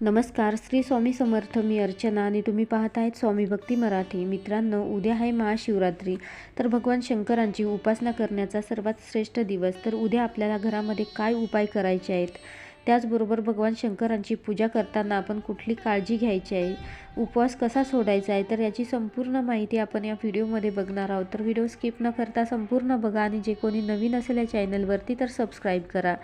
नमस्कार श्री स्वामी समर्थ मी अर्चना आणि तुम्ही पाहत आहेत स्वामी भक्ती मराठी. मित्रांनो उद्या आहे महाशिवरात्री. तर भगवान शंकरांची उपासना करण्याचा सर्वात श्रेष्ठ दिवस. तर उद्या आपल्याला घरामध्ये काय उपाय करायचे आहेत? त्याचबरोबर भगवान शंकरांची पूजा करताना आपण कुठली काळजी घ्यायची आहे? उपवास कसा सोडायचा आहे? तर याची संपूर्ण माहिती आपण या व्हिडिओमध्ये बघणार आहोत. तर व्हिडिओ स्किप न करता संपूर्ण बघा आणि जे कोणी नवीन असेल या चॅनलवरती तर सबस्क्राईब करा.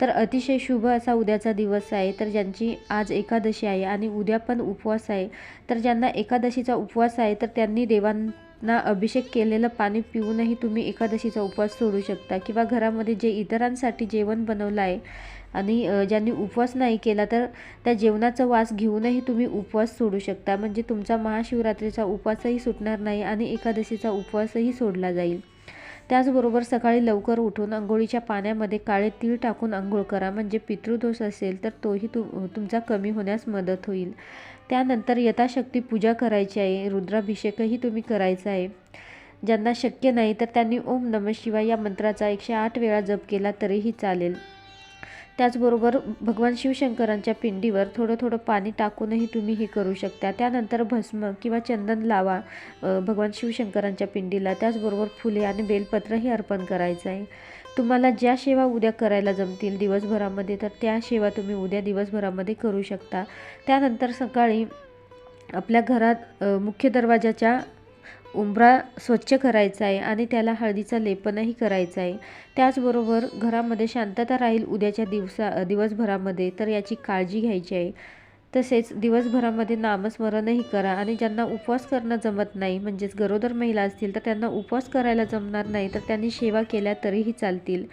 तर अतिशय शुभ असा उद्याचा दिवस आहे. तर ज्यांची आज एकादशी आहे आणि उद्या पण उपवास आहे तर ज्यांना एकादशीचा उपवास आहे तर त्यांनी देवांना अभिषेक केलेलं पाणी पिऊनही तुम्ही एकादशीचा उपवास सोडू शकता. किंवा घरामध्ये जे इतरांसाठी जेवण बनवलं आहे आणि ज्यांनी उपवास नाही केला तर त्या जेवणाचा वास घेऊनही तुम्ही उपवास सोडू शकता. म्हणजे तुमचा महाशिवरात्रीचा उपवासही सुटणार नाही आणि एकादशीचा उपवासही सोडला जाईल. त्याचबरोबर सकाळी लवकर उठून अंघोळीच्या पाण्यामध्ये काळे तीळ टाकून आंघोळ करा. म्हणजे पितृदोष असेल तर तोही तु तुमचा कमी होण्यास मदत होईल. त्यानंतर यथाशक्ती पूजा करायची आहे. रुद्राभिषेकही तुम्ही करायचा आहे. ज्यांना शक्य नाही तर त्यांनी ओम नम शिवाय या मंत्राचा एकशे आठ वेळा जप केला तरीही चालेल. त्याचबरोबर भगवान शिवशंकरांच्या पिंडीवर थोडं थोडं पाणी टाकूनही तुम्ही हे करू शकता. त्यानंतर भस्म किंवा चंदन लावा भगवान शिवशंकरांच्या पिंडीला. त्याचबरोबर फुले आणि बेलपत्रही अर्पण करायचं आहे. तुम्हाला ज्या सेवा उद्या करायला जमतील दिवसभरामध्ये तर त्या सेवा तुम्ही उद्या दिवसभरामध्ये करू शकता. त्यानंतर सकाळी आपल्या घरात मुख्य दरवाजाच्या उंबरा स्वच्छ करायचा आहे आणि त्याला हळदीचा लेपनही करायचा आहे. त्याचबरोबर घरामध्ये शांतता राहील उद्याच्या दिवसा दिवसभरामध्ये तर याची काळजी घ्यायची आहे. तसेच दिवसभरामध्ये नामस्मरणही करा आणि ज्यांना उपवास करणं जमत नाही म्हणजेच गरोदर महिला असतील तर त्यांना उपवास करायला जमणार नाही तर त्यांनी सेवा केल्या तरीही चालतील.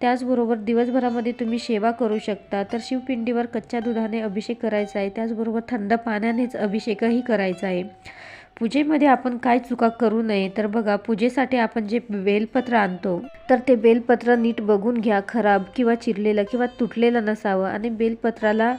त्याचबरोबर दिवसभरामध्ये तुम्ही सेवा करू शकता तर शिवपिंडीवर कच्च्या दुधाने अभिषेक करायचा आहे. त्याचबरोबर थंड पाण्यानेच अभिषेकही करायचा आहे. पूजेमध्ये आपण काय चुका करू नये तर बघा पूजेसाठी आपण जे बेलपत्र आणतो तर ते बेलपत्र नीट बघून घ्या खराब किंवा चिरलेलं किंवा तुटलेलं नसावं. आणि बेलपत्राला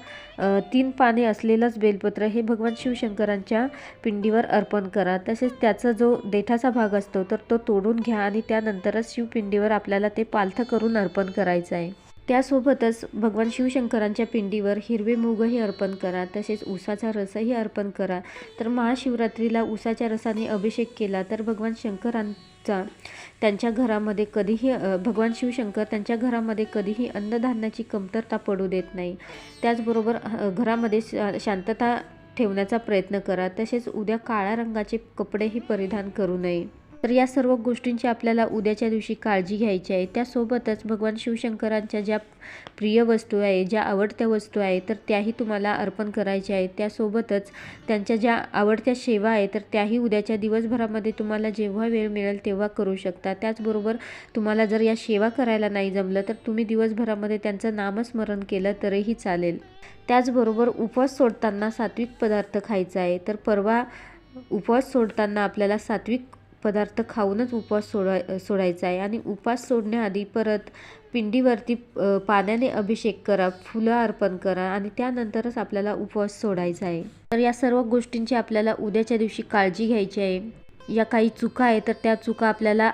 तीन पाने असलेलंच बेलपत्र हे भगवान शिवशंकरांच्या पिंडीवर अर्पण करा. तसेच त्याचा जो देठाचा भाग असतो तर तो तोडून घ्या आणि त्यानंतरच शिवपिंडीवर आपल्याला ते पालथं करून अर्पण करायचं आहे. त्यासोबतच भगवान शिवशंकरांच्या पिंडीवर हिरवे मूगही अर्पण करा तसेच उसाचा रसही अर्पण करा. तर महाशिवरात्रीला उसाच्या रसाने अभिषेक केला तर भगवान शंकरांचा त्यांच्या घरामध्ये कधीही भगवान शिवशंकर त्यांच्या घरामध्ये कधीही अन्नधान्याची कमतरता पडू देत नाही. त्याचबरोबर घरामध्ये शांतता ठेवण्याचा प्रयत्न करा तसेच उद्या काळ्या रंगाचे कपडेही परिधान करू नये. तर या सर्व गोष्टींची आपल्याला उद्याच्या दिवशी काळजी घ्यायची आहे. त्यासोबतच भगवान शिवशंकरांच्या ज्या प्रिय वस्तू आहे ज्या आवडत्या वस्तू आहे तर त्याही तुम्हाला अर्पण करायच्या आहेत त्यासोबतच त्यांच्या ज्या आवडत्या सेवा आहे तर त्याही उद्याच्या दिवसभरामध्ये तुम्हाला जेव्हा वेळ मिळेल तेव्हा करू शकता. त्याचबरोबर तुम्हाला जर या सेवा करायला नाही जमलं तर तुम्ही दिवसभरामध्ये त्यांचं नामस्मरण केलं तरीही चालेल. त्याचबरोबर उपवास सोडताना सात्विक पदार्थ खायचा आहे. तर परवा उपवास सोडताना आपल्याला सात्विक पदार्थ खाऊनच उपवास सोडाय सोडायचा आहे. आणि उपवास सोडण्याआधी परत पिंडीवरती पाण्याने अभिषेक करा फुलं अर्पण करा आणि त्यानंतरच आपल्याला उपवास सोडायचा आहे. तर या सर्व गोष्टींची आपल्याला उद्याच्या दिवशी काळजी घ्यायची आहे. या काही चुका आहे तर त्या चुका आपल्याला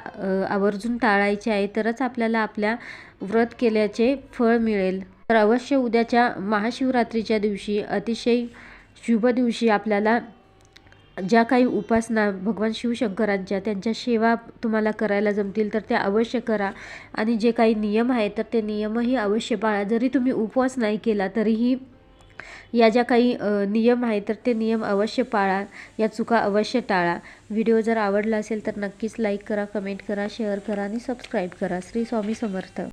आवर्जून टाळायच्या आहे तरच आपल्याला आपल्या व्रत केल्याचे फळ मिळेल. तर अवश्य उद्याच्या महाशिवरात्रीच्या दिवशी अतिशय शुभ दिवशी आपल्याला ज्या काही उपासना भगवान शिवशंकरांच्या त्यांच्या सेवा तुम्हाला करायला जमतील तर त्या अवश्य करा. आणि जे काही नियम आहेत तर ते नियमही अवश्य पाळा. जरी तुम्ही उपवास नाही केला तरीही या ज्या काही नियम आहेत तर ते नियम अवश्य पाळा. या चुका अवश्य टाळा. व्हिडिओ जर आवडला असेल तर नक्कीच लाईक करा कमेंट करा शेअर करा आणि सबस्क्राईब करा. श्री स्वामी समर्थ.